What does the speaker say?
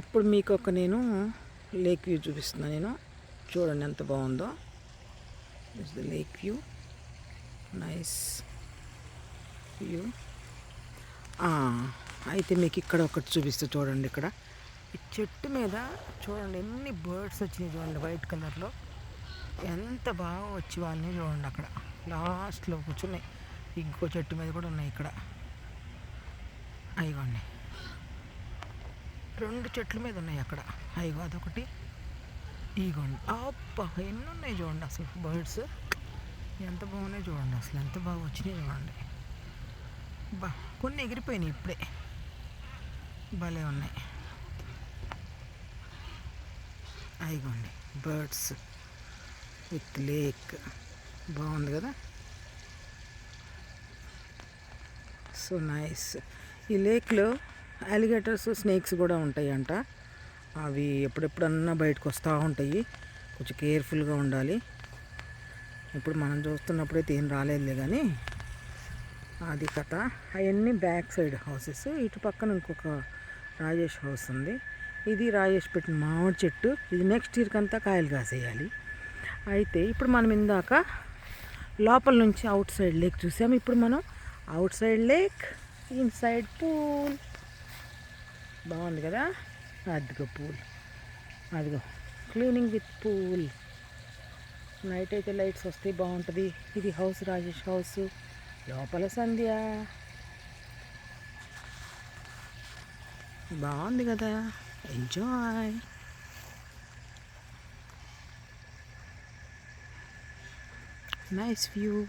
ఇప్పుడు మీకు ఒక నేను లేక్ వ్యూ చూపిస్తున్నా నేను. చూడండి ఎంత బాగుందో. Is the lake view nice view అయితే మీకు ఇక్కడ ఒకటి చూపిస్తే చూడండి ఇక్కడ. ఈ చెట్టు మీద చూడండి ఎన్ని బర్డ్స్ వచ్చినాయి చూడండి వైట్ కలర్లో. ఎంత బాగా వచ్చి వాళ్ళని చూడండి అక్కడ. లాస్ట్లో కూర్చున్నాయి. ఇంకో చెట్టు మీద కూడా ఉన్నాయి ఇక్కడ. అయిగోండి రెండు చెట్ల మీద ఉన్నాయి అక్కడ. అయిగో అదొకటి. ఇగోండి. అబ్బా ఎన్ని ఉన్నాయి చూడండి అసలు బర్డ్స్. ఎంత బాగున్నాయి చూడండి అసలు. ఎంత బాగా వచ్చినాయి చూడండి. బా కొన్ని ఎగిరిపోయినాయి ఇప్పుడే. భలే ఉన్నాయి. అయిగోండి బర్డ్స్ విత్ లేక్. బాగుంది కదా? So nice. ఈ లేక్లో అలిగేటర్స్ స్నేక్స్ కూడా ఉంటాయంట. అవి ఎప్పుడెప్పుడన్నా బయటకు వస్తూ ఉంటాయి. కొంచెం కేర్ఫుల్గా ఉండాలి. ఇప్పుడు మనం చూస్తున్నప్పుడైతే ఏం రాలేదులే కానీ అది కథ. అవన్నీ బ్యాక్ సైడ్ హౌసెస్ ఇటు పక్కన ఇంకొక రాజేష్ హౌస్ ఉంది. ఇది రాజేష్ పెట్టిన మామిడి చెట్టు. ఇది నెక్స్ట్ ఇయర్కి అంతా కాయలు కాసేయాలి. అయితే ఇప్పుడు మనం ఇందాక లోపల నుంచి అవుట్ సైడ్ లేక్ చూసాము ఇప్పుడు మనం outside lake inside pool బాగుంది కదా? అదిగో పూల్. అదిగో. క్లీనింగ్ విత్ పూల్ నైట్ అయితే లైట్స్ వస్తే బాగుంటుంది. ఇది హౌస్ రాజేష్ హౌస్ లోపల సంధ్య. బాగుంది కదా? Enjoy nice view